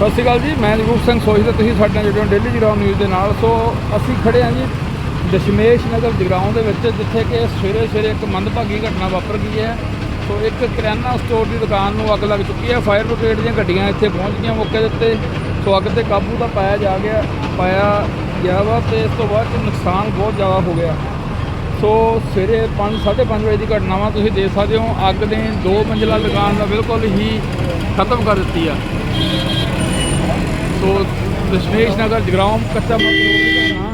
ਸਤਿ ਸ਼੍ਰੀ ਅਕਾਲ ਜੀ, ਮੈਂ ਜਗਰੂਪ ਸਿੰਘ ਸੋਹੀ ਤੇ ਤੁਸੀਂ ਸਾਡੇ ਨਾਲ ਜੁੜੇ ਹੋ ਡੇਲੀ ਜਗਰਾਉਂ ਨਿਊਜ਼ ਦੇ ਨਾਲ। ਸੋ ਅਸੀਂ ਖੜੇ ਹਾਂ ਜੀ ਦਸ਼ਮੇਸ਼ ਨਗਰ ਜਗਰਾਉਂ ਦੇ ਵਿੱਚ, ਜਿੱਥੇ ਕਿ ਸਵੇਰੇ ਸਵੇਰੇ ਇੱਕ ਮੰਦਭਾਗੀ ਘਟਨਾ ਵਾਪਰ ਗਈ ਹੈ। ਸੋ ਇੱਕ ਕਰਿਆਨਾ ਸਟੋਰ ਦੀ ਦੁਕਾਨ ਨੂੰ ਅੱਗ ਲੱਗ ਚੁੱਕੀ ਹੈ। ਫਾਇਰ ਬ੍ਰਿਗੇਡ ਦੀਆਂ ਗੱਡੀਆਂ ਇੱਥੇ ਪਹੁੰਚ ਗਈਆਂ ਮੌਕੇ ਦੇ ਉੱਤੇ। ਸੋ ਅੱਗ ਤੇ ਕਾਬੂ ਤਾਂ ਪਾਇਆ ਜਾ ਗਿਆ, ਪਾਇਆ ਗਿਆ ਵਾ ਤੇ ਇਸ ਤੋਂ ਬਾਅਦ ਨੁਕਸਾਨ ਬਹੁਤ ਜ਼ਿਆਦਾ ਹੋ ਗਿਆ। ਸੋ ਸਵੇਰੇ 5 5:30 ਵਜੇ ਦੀ ਘਟਨਾ ਵਾ, ਤੁਸੀਂ ਦੇਖ ਸਕਦੇ ਹੋ, ਅੱਗ ਨੇ ਦੋ ਮੰਜ਼ਿਲਾ ਦੁਕਾਨ ਦਾ ਬਿਲਕੁਲ ਹੀ ਖਤਮ ਕਰ ਦਿੱਤੀ ਆ। ਸੋ ਦਸ਼ਮੇਸ਼ ਨਗਰ ਜਗਰਾਉਂ ਕੱਚਾ ਦੀ ਘਟਨਾ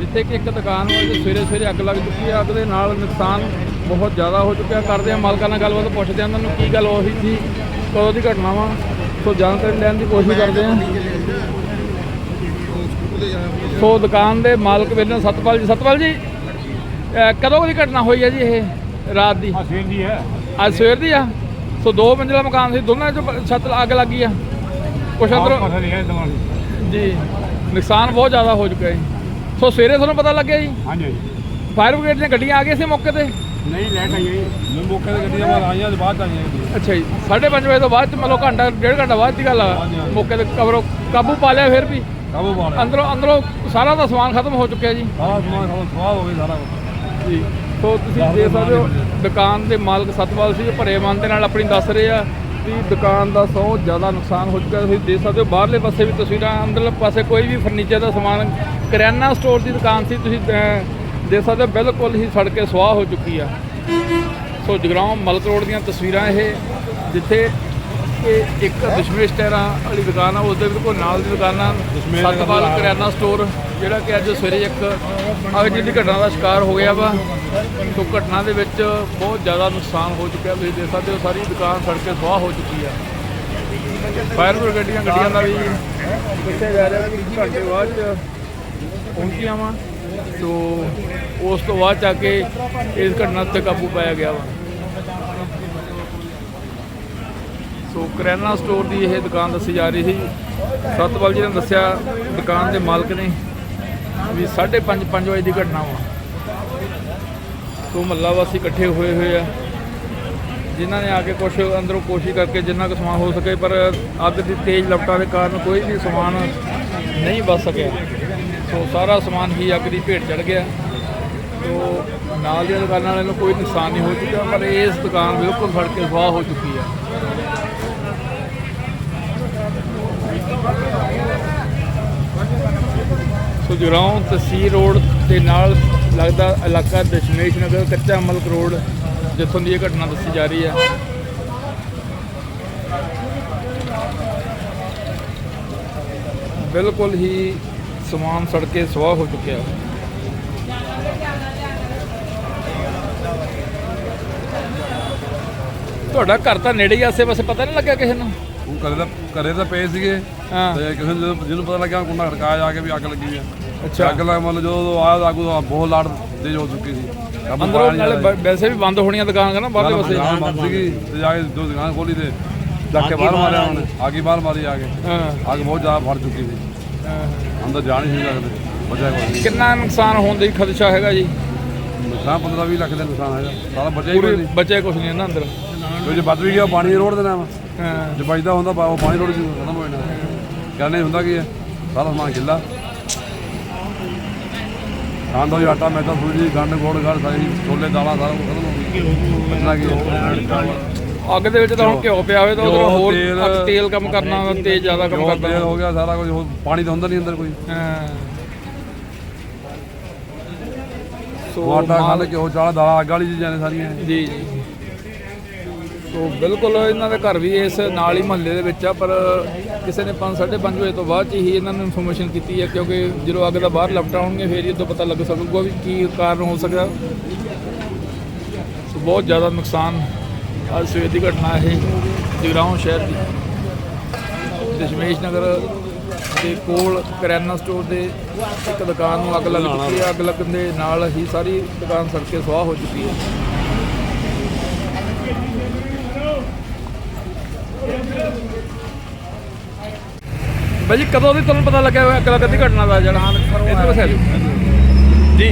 ਜਿੱਥੇ ਕਿ ਇੱਕ ਦੁਕਾਨ ਵਾਲੇ ਸਵੇਰੇ ਸਵੇਰੇ ਅੱਗ ਲੱਗ ਚੁੱਕੀ ਹੈ। ਅੱਗ ਦੇ ਨਾਲ ਨੁਕਸਾਨ ਬਹੁਤ ਜ਼ਿਆਦਾ ਹੋ ਚੁੱਕਿਆ। ਕਰਦੇ ਆ ਮਾਲਕਾਂ ਨਾਲ ਗੱਲਬਾਤ ਪੁੱਛਦੇ ਆ ਉਹਨਾਂ ਨੂੰ ਕੀ ਗੱਲ ਹੋਈ ਸੀ ਕਦੋਂ ਦੀ ਘਟਨਾ ਵਾ। ਸੋ ਜਾਣਕਾਰੀ ਲੈਣ ਦੀ ਕੋਸ਼ਿਸ਼ ਕਰਦੇ ਆ ਸੋ ਦੁਕਾਨ ਦੇ ਮਾਲਕ ਵੇਲੇ ਸਤਪਾਲ ਜੀ ਸਤਪਾਲ ਜੀ ਕਦੋਂ ਦੀ ਘਟਨਾ ਹੋਈ ਹੈ ਜੀ ਇਹ ਰਾਤ ਦੀ? ਸਵੇਰ ਦੀ ਹੈ। ਅੱਜ ਸਵੇਰ ਦੀ ਆ। ਸੋ ਦੋ ਮੰਜ਼ਿਲਾ ਮਕਾਨ ਸੀ ਦੋਨਾਂ ਚ ਛੱਤ ਅੱਗ ਲੱਗੀ ਆ। ਕੁਛ ਅੰਦਰੋਂ ਹੈ ਜੀ। ਨੁਕਸਾਨ ਬਹੁਤ ਜ਼ਿਆਦਾ ਹੋ ਚੁੱਕਾ ਜੀ। ਸੋ ਸਵੇਰੇ ਤੁਹਾਨੂੰ ਪਤਾ ਲੱਗਿਆ ਜੀ? ਹਾਂਜੀ। ਫਾਇਰ ਬ੍ਰਿਗੇਡ ਦੀਆਂ ਗੱਡੀਆਂ ਆ ਗਈਆਂ ਸੀ ਮੌਕੇ ਤੇ? ਨਹੀਂ ਲੈਟ ਆਈ ਮੈਂ ਮੌਕੇ ਤੇ ਗੱਡੀਆਂ ਬਾਹਰ ਆਈਆਂ ਤੇ ਬਾਅਦ ਆਈਆਂ। ਅੱਛਾ ਜੀ। 5:30 ਵਜੇ ਤੋਂ ਬਾਅਦ ਮਤਲਬ ਘੰਟਾ ਡੇਢ ਘੰਟਾ ਬਾਅਦ ਦੀ ਗੱਲ ਆ। ਮੌਕੇ ਤੇ ਕਬਰੋ ਕਾਬੂ ਪਾ ਲਿਆ ਫਿਰ ਵੀ? ਕਾਬੂ ਪਾ ਲਿਆ। ਅੰਦਰੋਂ ਅੰਦਰੋਂ ਸਾਰਾ ਦਾ ਸਮਾਨ ਖਤਮ ਹੋ ਚੁੱਕਿਆ ਜੀ। ਸਾਰਾ ਸਮਾਨ ਸਾਰਾ ਸਵਾਹ ਹੋ ਗਿਆ ਸਾਰਾ। ਜੀ। ਸੋ ਤੁਸੀਂ ਦੇਖ ਸਕਦੇ ਹੋ ਦੁਕਾਨ ਦੇ ਮਾਲਕ ਸਤਪਾਲ ਸਿੰਘ ਭਰੇ ਮਨ ਦੇ ਨਾਲ ਆਪਣੀ ਦੱਸ ਰਹੇ ਆ। ਕਿ ਦੁਕਾਨ ਦਾ ਸੌ ਜ਼ਿਆਦਾ ਨੁਕਸਾਨ ਹੋ ਚੁੱਕਾ ਤੁਸੀਂ ਦੇਖ ਸਕਦੇ ਹੋ, ਬਾਹਰਲੇ ਪਾਸੇ ਵੀ ਤਸਵੀਰਾਂ, ਅੰਦਰਲੇ ਪਾਸੇ ਕੋਈ ਵੀ ਫਰਨੀਚਰ ਦਾ ਸਮਾਨ, ਕਰਿਆਨਾ ਸਟੋਰ ਦੀ ਦੁਕਾਨ ਸੀ। ਤੁਸੀਂ ਦੇਖ ਸਕਦੇ ਹੋ, ਬਿਲਕੁਲ ਹੀ ਸੜ ਕੇ ਸੁਆਹ ਹੋ ਚੁੱਕੀ ਆ। ਸੋ ਜਗਰਾਉਂ ਮਲਕ ਰੋਡ ਦੀਆਂ ਤਸਵੀਰਾਂ ਇਹ, ਜਿੱਥੇ ਇਹ ਇੱਕ ਦਸ਼ਮੇਸ਼ ਟਹਿਰਾਂ ਵਾਲੀ ਦੁਕਾਨ ਆ ਉਸ ਦੇ ਬਿਲਕੁਲ ਨਾਲ ਦੀ ਦੁਕਾਨ ਸਤਪਾਲ। ਕਰਿਆਨਾ ਸਟੋਰ ਜਿਹੜਾ ਕਿ ਅੱਜ ਸਵੇਰੇ ਇੱਕ ਅੱਗ ਦੀ ਘਟਨਾ ਦਾ ਸ਼ਿਕਾਰ ਹੋ ਗਿਆ ਵਾ ਸੋ ਘਟਨਾ ਦੇ ਵਿੱਚ ਬਹੁਤ ਜ਼ਿਆਦਾ ਨੁਕਸਾਨ ਹੋ ਚੁੱਕਿਆ। ਤੁਸੀਂ ਦੇਖ ਸਕਦੇ ਹੋ ਸਾਰੀ ਦੁਕਾਨ ਸੜ ਕੇ ਸੁਆਹ ਹੋ ਚੁੱਕੀ ਆ। ਫਾਇਰ ਬ੍ਰਿਗੇਡ ਦੀਆਂ ਗੱਡੀਆਂ ਦਾ ਵੀ ਦੱਸਿਆ ਜਾ ਰਿਹਾ ਕਿ ਘੰਟੇ ਬਾਅਦ ਪਹੁੰਚੀਆਂ ਵਾ। ਸੋ ਉਸ ਤੋਂ ਬਾਅਦ ਜਾ ਕੇ ਇਸ ਘਟਨਾ ਤੇ ਕਾਬੂ ਪਾਇਆ ਗਿਆ ਵਾ। ਸੋ ਕਰਿਆਨਾ ਸਟੋਰ ਦੀ ਇਹ ਦੁਕਾਨ ਦੱਸੀ ਜਾ ਰਹੀ ਸੀ। ਸਤਪਾਲ ਜੀ ਨੇ ਦੱਸਿਆ, ਦੁਕਾਨ ਦੇ ਮਾਲਕ ਨੇ ਵੀ 5:30 5 ਵਜੇ ਦੀ ਘਟਨਾ ਵਾ। ਸੋ ਮਹੱਲਾ ਵਾਸੀ ਇਕੱਠੇ ਹੋਏ ਹੋਏ ਆ। ਜਿਨ੍ਹਾਂ ਨੇ ਆ ਕੇ ਕੁਝ ਅੰਦਰੋਂ ਕੋਸ਼ਿਸ਼ ਕਰਕੇ ਜਿੰਨਾ ਕੁ ਸਮਾਨ ਹੋ ਸਕੇ, ਪਰ ਅੱਗ ਦੀ ਤੇਜ਼ ਲਪਟਾਂ ਦੇ ਕਾਰਨ ਕੋਈ ਵੀ ਸਮਾਨ ਨਹੀਂ ਬਚ ਸਕਿਆ। ਸੋ ਸਾਰਾ ਸਮਾਨ ਹੀ ਅੱਗ ਦੀ ਭੇਟ ਚੜ ਗਿਆ। ਸੋ ਨਾਲ ਦੀਆਂ ਦੁਕਾਨਾਂ ਵਾਲਿਆਂ ਨੂੰ ਕੋਈ ਨੁਕਸਾਨ ਨਹੀਂ ਹੋ ਚੁੱਕਾ ਪਰ ਇਸ ਦੁਕਾਨ ਬਿਲਕੁਲ ਸੜ ਕੇ ਸਵਾਹ ਹੋ ਚੁੱਕੀ ਹੈ ਸੋ ਜਗਰਾਉਂ ਤਹਿਸੀਲ ਰੋਡ ਦੇ ਨਾਲ ਲੱਗਦਾ ਇਲਾਕਾ ਦਸ਼ਮੇਸ਼ ਨਗਰ, ਕੱਚਾ ਮਲਕ ਰੋਡ, ਜਿੱਥੋਂ ਦੀ ਇਹ ਘਟਨਾ ਦੱਸੀ ਜਾ ਰਹੀ ਹੈ। ਬਿਲਕੁਲ ਹੀ ਸਮਾਨ ਸੜ ਕੇ ਸਵਾਹ ਹੋ ਚੁੱਕਿਆ ਤੁਹਾਡਾ ਘਰ ਤਾਂ ਨੇੜੇ ਹੀ ਆਸੇ ਪਾਸੇ ਪਤਾ ਨਹੀਂ ਲੱਗਿਆ ਕਿਸੇ ਨੂੰ? ਉਹ ਘਰੇ ਤਾਂ ਘਰੇ ਤਾਂ ਪਏ ਸੀਗੇ। ਤੇ ਕਿਸੇ ਨੂੰ ਜਦੋਂ- ਜਿਹਨੂੰ ਪਤਾ ਲੱਗਿਆ ਕੁੰਡਾ ਖੜਕਾਇਆ ਜਾ ਕੇ ਵੀ ਅੱਗ ਲੱਗੀ ਆ। ਅੱਛਾ। ਅੱਗ ਲੱਗ ਮਤਲਬ ਜਦੋਂ ਆਇਆ ਤਾਂ ਅੱਗ ਉਦੋਂ ਬਹੁਤ ਲਾੜ ਤੇਜ਼ ਹੋ ਚੁੱਕੀ ਸੀ। ਕਾਬੂ ਅੰਦਰੋਂ ਪਾਇਆ ਨਹੀਂ ਨਾਲੇ ਵੈਸੇ ਵੀ ਬੰਦ ਹੋਣੀਆਂ ਦੁਕਾਨਾਂ ਨਾ ਬਾਹਰਲੇ। ਪਾਸੇ। ਦੁਕਾਨ ਬੰਦ ਸੀਗੀ ਤੇ ਜਾ ਕੇ ਦੋ ਦੁਕਾਨ ਖੋਲੀ ਤੇ ਜਾ ਕੇ ਬਾਹਰ ਮਾਰਿਆ ਉਹਨੇ। ਹੀ ਬਾਹਰ ਮਾਰੀ ਆ ਕੇ। ਹਾਂ। ਅੱਗ ਬਹੁਤ ਜ਼ਿਆਦਾ ਫੜ ਚੁੱਕੀ ਸੀ। ਹਾਂ। ਅੰਦਰ ਜਾ ਨਹੀਂ ਸੀ ਸਕਦੇ ਬਚਿਆ ਕੋਈ। ਕਿੰਨਾ ਨੁਕਸਾਨ ਹੋਣ ਦੀ ਖਦਸ਼ਾ ਹੈਗਾ ਜੀ? ਨੁਕਸਾਨ 15 20 ਲੱਖ ਦਾ ਨੁਕਸਾਨ ਹੈਗਾ। ਸਾਰਾ ਬਚਿਆ ਹੀ ਕੋਈ ਨਹੀਂ। ਬਚੇ ਕੁਛ ਨਹੀਂ ਇਹਨਾਂ ਅੰਦਰ? ਜੇ ਵੱਧ ਵੀ ਗਿਆ ਪਾਣੀ ਰੋੜ ਦੇਣਾ ਵਾ ਹਾਂ। ਜੇ ਬਚਦਾ ਹੁੰਦਾ ਪਾ- ਉਹ ਪਾਣੀ ਰੋੜ ਜੀ ਖਤਮ ਹੋ ਜਾਣਾ। ਕਹਿੰਦੇ ਹੁੰਦਾ ਕੀ ਹੈ? ਸਾਰਾ ਸਮਾਨ ਗਿੱਲਾ। ਖਾਣ ਦਾ ਆਟਾ ਮੈਦਾ ਸੂਜੀ ਗੰਡ ਗੋੜ ਗੜ ਸਾਰੀ ਛੋਲੇ ਦਾਲਾਂ ਸਾਰਾ ਕੁਝ ਖਤਮ ਹੋ ਗਿਆ। ਅੱਗ ਦੇ ਵਿੱਚ ਤਾਂ ਹੁਣ ਘਿਓ। ਪਿਆ ਹੋਵੇ ਤਾਂ ਘਿਓ, ਹੋਰ ਤੇਲ, ਕੰਮ ਕਰਨਾ ਤੇਜ਼ ਜ਼ਿਆਦਾ ਕੰਮ ਕਰਦਾ ਤੇਲ ਹੋ ਗਿਆ ਸਾਰਾ ਕੁਝ ਪਾਣੀ ਤਾਂ ਹੁੰਦਾ ਨਹੀਂ ਅੰਦਰ ਕੋਈ। ਹਾਂ। ਸੋ ਆਟਾ ਖਾ ਲੈ ਘਿਓ ਚਾਲਾ ਦਾਲਾਂ ਅੱਗ ਵਾਲੀ ਚੀਜ਼ਾਂ ਨੇ ਸਾਰੀਆਂ। ਜੀ ਜੀ। ਸੋ ਬਿਲਕੁਲ ਇਹਨਾਂ ਦੇ ਘਰ ਵੀ ਇਸ ਨਾਲ ਹੀ ਮਹੱਲੇ ਦੇ ਵਿੱਚ ਆ, ਪਰ ਕਿਸੇ ਨੇ 5 ਪੰਜ ਵਜੇ ਤੋਂ ਬਾਅਦ 'ਚ ਹੀ ਇਹਨਾਂ ਨੂੰ ਇਨਫੋਰਮੇਸ਼ਨ ਕੀਤੀ ਹੈ, ਕਿਉਂਕਿ ਜਦੋਂ ਅੱਗ ਦਾ ਬਾਹਰ ਲਪਟਾ ਹੋਣਗੇ, ਫੇਰ ਹੀ ਉਦੋਂ ਪਤਾ ਲੱਗ ਸਕੂਗਾ ਵੀ ਕੀ ਕਾਰਨ ਹੋ ਸਕਦਾ। ਸੋ ਬਹੁਤ ਜ਼ਿਆਦਾ ਨੁਕਸਾਨ ਅੱਜ ਸਵੇਰ ਦੀ ਘਟਨਾ ਇਹ ਜਗਰਾਉਂ ਸ਼ਹਿਰ ਦੀ ਦਸ਼ਮੇਸ਼ ਨਗਰ ਦੇ ਕੋਲ ਕਰਿਆਨਾ ਸਟੋਰ ਦੇ ਇੱਕ ਦੁਕਾਨ ਨੂੰ ਅੱਗ ਲੱਗ ਚੁੱਕੀ ਹੈ। ਅੱਗ ਲੱਗਣ ਦੇ ਨਾਲ ਹੀ ਸਾਰੀ ਦੁਕਾਨ ਸੜ ਕੇ ਸੁਆਹ ਹੋ ਚੁੱਕੀ ਹੈ। ਭਾਜੀ ਕਦੋਂ ਦੀ ਤੁਹਾਨੂੰ ਪਤਾ ਲੱਗਿਆ ਹੋਇਆ ਅੱਗ ਲੱਗਣ ਦੀ ਘਟਨਾ ਦਾ ਜਿਹੜਾ? ਆ ਜਾਓ। ਜੀ।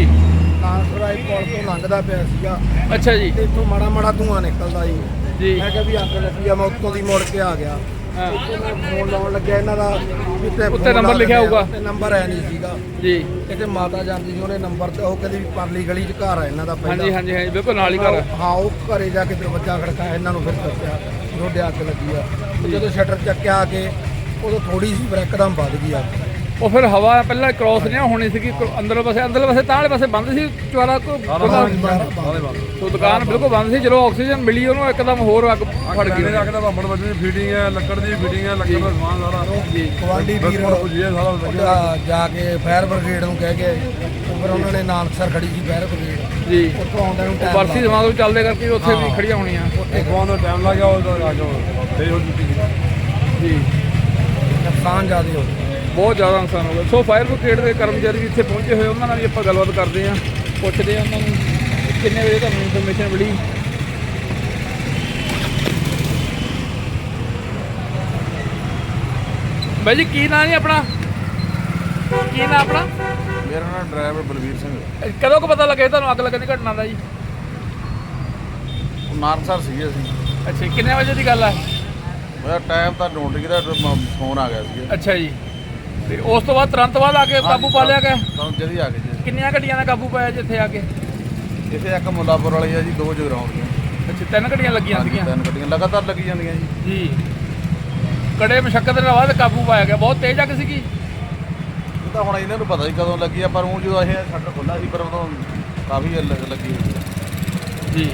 ਕਾਂਸਰਾਈ ਪੁਲ ਤੋਂ ਲੰਘਦਾ ਪਿਆ ਸੀਗਾ। ਅੱਛਾ ਜੀ। ਤੇ ਇੱਥੋਂ ਮਾੜਾ ਮਾੜਾ ਧੂਆਂ ਨਿਕਲਦਾ ਜੀ ਜੀ। ਮੈਂ ਕਿਹਾ ਵੀ ਅੱਗ ਲੱਗੀ ਆ ਮੈਂ ਉੱਤੋਂ ਦੀ ਮੁੜ ਕੇ ਆ ਗਿਆ। ਫੋਨ ਲਾਉਣ ਲੱਗਿਆ ਇਹਨਾਂ ਦਾ ਉੱਤੇ ਉੱਤੇ ਲਾ ਲਿਖਿਆ ਹੋਊਗਾ। ਉੱਤੇ ਨੰਬਰ ਹੈ ਨਹੀਂ ਸੀਗਾ। ਜੀ। ਕਿਤੇ ਮਾਤਾ ਜਾਂਦੀ ਸੀ ਉਹਨੇ ਨੰਬਰ ਤੇ ਉਹ ਕਹਿੰਦੀ ਵੀ ਪਰਲੀ ਗਲੀ 'ਚ ਘਰ ਆ ਇਹਨਾਂ ਦਾ ਹਾਂਜੀ ਹਾਂਜੀ ਹਾਂਜੀ ਬਿਲਕੁਲ ਨਾਲ ਹੀ ਘਰ ਹਾਂ ਉਹ ਘਰੇ ਜਾ ਕੇ ਦਰਵਾਜ਼ਾ ਖੜਕਾਇਆ ਇਹਨਾਂ ਨੂੰ ਫਿਰ ਦੱਸਿਆ ਰੋਡੇ ਅੱਗ ਲੱਗੀ ਆ। ਤੇ ਜਦੋਂ ਸ਼ਟਰ ਚੱਕਿਆ ਆ ਕੇ ਉਦੋਂ ਥੋੜੀ ਸੀ ਪਰ ਇੱਕਦਮ ਵੱਧ ਗਈ ਅੱਗ ਉਹ ਫਿਰ ਹਵਾ ਪਹਿਲਾਂ ਕ੍ਰਾਸ ਨਹੀਂ ਹੋਣੀ ਸੀਗੀ ਅੰਦਰਲੇ ਪਾਸੇ ਅੰਦਰਲੇ ਪਾਸੇ ਤਾਂ ਵਾਲੇ ਪਾਸੇ ਬੰਦ ਸੀ ਚੁਆਰਾ ਕੋ ਸੋ ਦੁਕਾਨ ਬਿਲਕੁਲ ਬੰਦ ਸੀ ਜਦੋਂ ਆਕਸੀਜਨ ਮਿਲੀ ਉਹਨੂੰ ਇੱਕਦਮ ਹੋਰ ਅੱਗ ਫੜ ਗਈ। ਕਿਹਨੇ ਰੱਖਦਾ ਬੰਬੜ ਵੱਜਣੀ ਫੀਡਿੰਗ ਹੈ ਲੱਕੜ ਦੀ ਫੀਡਿੰਗ ਹੈ ਲੱਕੜ ਦਾ ਸਮਾਨ ਸਾਰਾ। ਜੀ। ਗਵਾਂਢੀ ਵੀਰ ਸਾਰਾ ਲੱਗਿਆ ਜਾ ਕੇ ਫਾਇਰ ਬ੍ਰਿਗੇਡ ਨੂੰ ਕਹਿ ਕੇ ਫਿਰ ਉਹਨਾਂ ਨੇ ਨਾਨਕਸਰ ਖੜੀ ਸੀ ਫਾਇਰ ਬ੍ਰਿਗੇਡ। ਜੀ। ਉੱਥੋਂ ਆਉਂਦੇ ਨੂੰ ਟਾਈਮ ਬਰਸੀ ਸਮਾਂ ਤੋਂ ਚੱਲਦੇ ਕਰਕੇ ਉੱਥੇ ਵੀ ਖੜੀਆਂ ਹੋਣੀਆਂ। ਉਹ ਫੋਨ ਦਾ ਟਾਈਮ ਲੱਗ ਗਿਆ ਉਹ ਆ ਕੇ ਤੇ ਹੋ ਜੀ। ਨੁਕਸਾਨ ਜ਼ਿਆਦਾ ਹੋ ਗਿਆ। ਬਹੁਤ ਜ਼ਿਆਦਾ ਨੁਕਸਾਨ ਹੋ ਗਿਆ। ਸੋ ਫਾਇਰ ਬ੍ਰਿਗੇਡ ਦੇ ਕਰਮਚਾਰੀ ਵੀ ਇੱਥੇ ਪਹੁੰਚੇ ਹੋਏ ਉਹਨਾਂ ਨਾਲ ਵੀ ਆਪਾਂ ਗੱਲਬਾਤ ਕਰਦੇ ਹਾਂ। ਪੁੱਛਦੇ ਹਾਂ ਉਹਨਾਂ ਨੂੰ ਕਿੰਨੇ ਵਜੇ ਤੁਹਾਨੂੰ ਇਨਫੋਰਮੇਸ਼ਨ ਮਿਲੀ। ਬਾਈ ਜੀ ਕੀ ਨਾਂ ਜੀ ਆਪਣਾ? ਕੀ ਨਾਂ ਆਪਣਾ? ਮੇਰਾ ਨਾਮ ਡਰਾਈਵਰ ਬਲਵੀਰ ਸਿੰਘ ਇਹ ਕਦੋਂ ਕੁ ਪਤਾ ਲੱਗਿਆ ਤੁਹਾਨੂੰ ਅੱਗ ਲੱਗਣ ਦੀ ਘਟਨਾ ਦਾ ਜੀ? ਉਹ ਨਾਨਸਰ ਸੀਗੇ ਅਸੀਂ। ਅੱਛਾ ਕਿੰਨੇ ਵਜੇ ਦੀ ਗੱਲ ਹੈ ਮੇਰਾ ਟਾਈਮ ਤਾਂ ਨੋਟ ਕੀਤਾ ਫੋਨ ਆ ਗਿਆ ਸੀ। ਅੱਛਾ ਜੀ। ਤੇ ਉਸ ਤੋਂ ਬਾਅਦ ਤੁਰੰਤ ਬਾਅਦ ਆ ਕੇ ਕਾਬੂ ਪਾ ਲਿਆ ਗਿਆ? ਤਾਂ ਜਦੀ ਆ ਗਏ ਜੀ। ਕਿੰਨੀਆਂ ਗੱਡੀਆਂ ਦਾ ਕਾਬੂ ਪਾਇਆ ਜਿੱਥੇ ਆ ਕੇ? ਇੱਥੇ ਇੱਕ ਮੁੱਲਾਪੁਰ ਵਾਲੀ ਆ ਜੀ ਦੋ ਜਗਰਾਉਂ ਦੀਆਂ। ਅੱਛਾ ਤਿੰਨ ਗੱਡੀਆਂ ਲੱਗੀਆਂ ਹਾਂਜੀ, ਸੀਗੀਆਂ? ਤਿੰਨ ਗੱਡੀਆਂ ਲਗਾਤਾਰ ਲੱਗੀ ਜਾਂਦੀਆਂ ਜੀ। ਜੀ। ਕੜੇ ਮਸ਼ੱਕਤ ਦੇ ਬਾਅਦ ਕਾਬੂ ਪਾਇਆ ਗਿਆ। ਬਹੁਤ ਤੇਜ਼ ਅੱਗ ਸੀਗੀ। ਇਹ ਤਾਂ ਹੁਣ ਇਹਨਾਂ ਨੂੰ ਪਤਾ ਹੀ ਕਦੋਂ ਲੱਗੀ ਆ ਪਰ ਉਹ ਜਦੋਂ ਇਹ ਸ਼ਟਰ ਖੁੱਲਾ ਸੀ ਪਰ ਉਦੋਂ ਕਾਫੀ ਲ- ਲੱਗੀ ਹੋਈ ਸੀ। ਜੀ।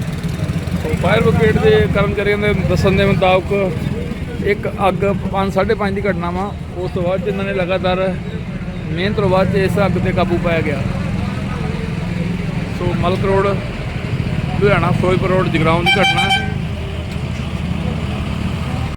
ਫਾਇਰ ਬ੍ਰਿਗੇਡ ਦੇ ਕਰਮਚਾਰੀਆਂ ਦੇ ਦੱਸਣ ਦੇ ਮੁਤਾਬਕ ਇੱਕ ਅੱਗ 5:30 ਦੀ ਘਟਨਾ ਵਾ। ਉਸ ਤੋਂ ਬਾਅਦ ਜਿਨ੍ਹਾਂ ਨੇ ਲਗਾਤਾਰ ਮਿਹਨਤ ਤੋਂ ਬਾਅਦ 'ਚ ਇਸ ਅੱਗ ਤੇ ਕਾਬੂ ਪਾਇਆ ਗਿਆ। So Malak road, Ludhiana, Ferozepur road, Jagraon ਦੀ ਘਟਨਾ।